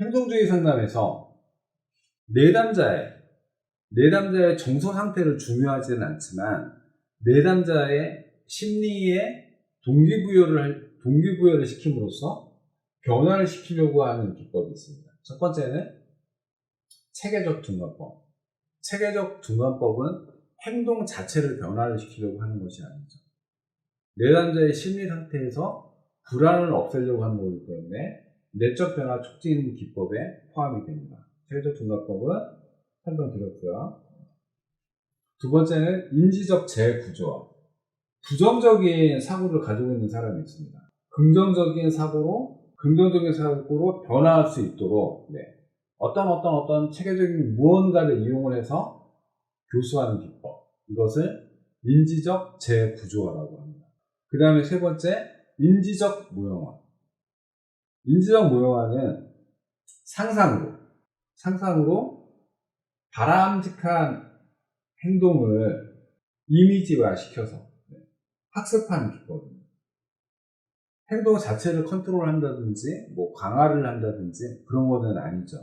행동주의 상담에서 내담자의 내담자의 정서 상태를 중요하지는 않지만 내담자의 심리에 동기부여를 할- 동기부여를 시킴으로써 변화를 시키려고 하는 기법이 있습니다. 첫 번째는 체계적 둔관법. 체계적 둔관법은 행동 자체를 변화를 시키려고 하는 것이 아니죠. 내담자의 심리 상태에서 불안을 없애려고 하는 거기 때문에 내적 변화 촉진 기법에 포함이 됩니다. 체계적 둔관법은 설명드렸고요. 두 번째는 인지적 재구조화. 부정적인 사고를 가지고 있는 사람이 있습니다. 긍정적인 사고로, 긍정적인 사고로 변화할 수 있도록, 네. 어떤 어떤 어떤 체계적인 무언가를 이용을 해서 교수하는 기법. 이것을 인지적 재구조화라고 합니다. 그 다음에 세 번째, 인지적 무형화. 인지적 무형화는 상상으로, 상상으로 바람직한 행동을 이미지화 시켜서 네, 학습하는 기법입니다. 행동 자체를 컨트롤 한다든지, 뭐, 강화를 한다든지, 그런 거는 아니죠.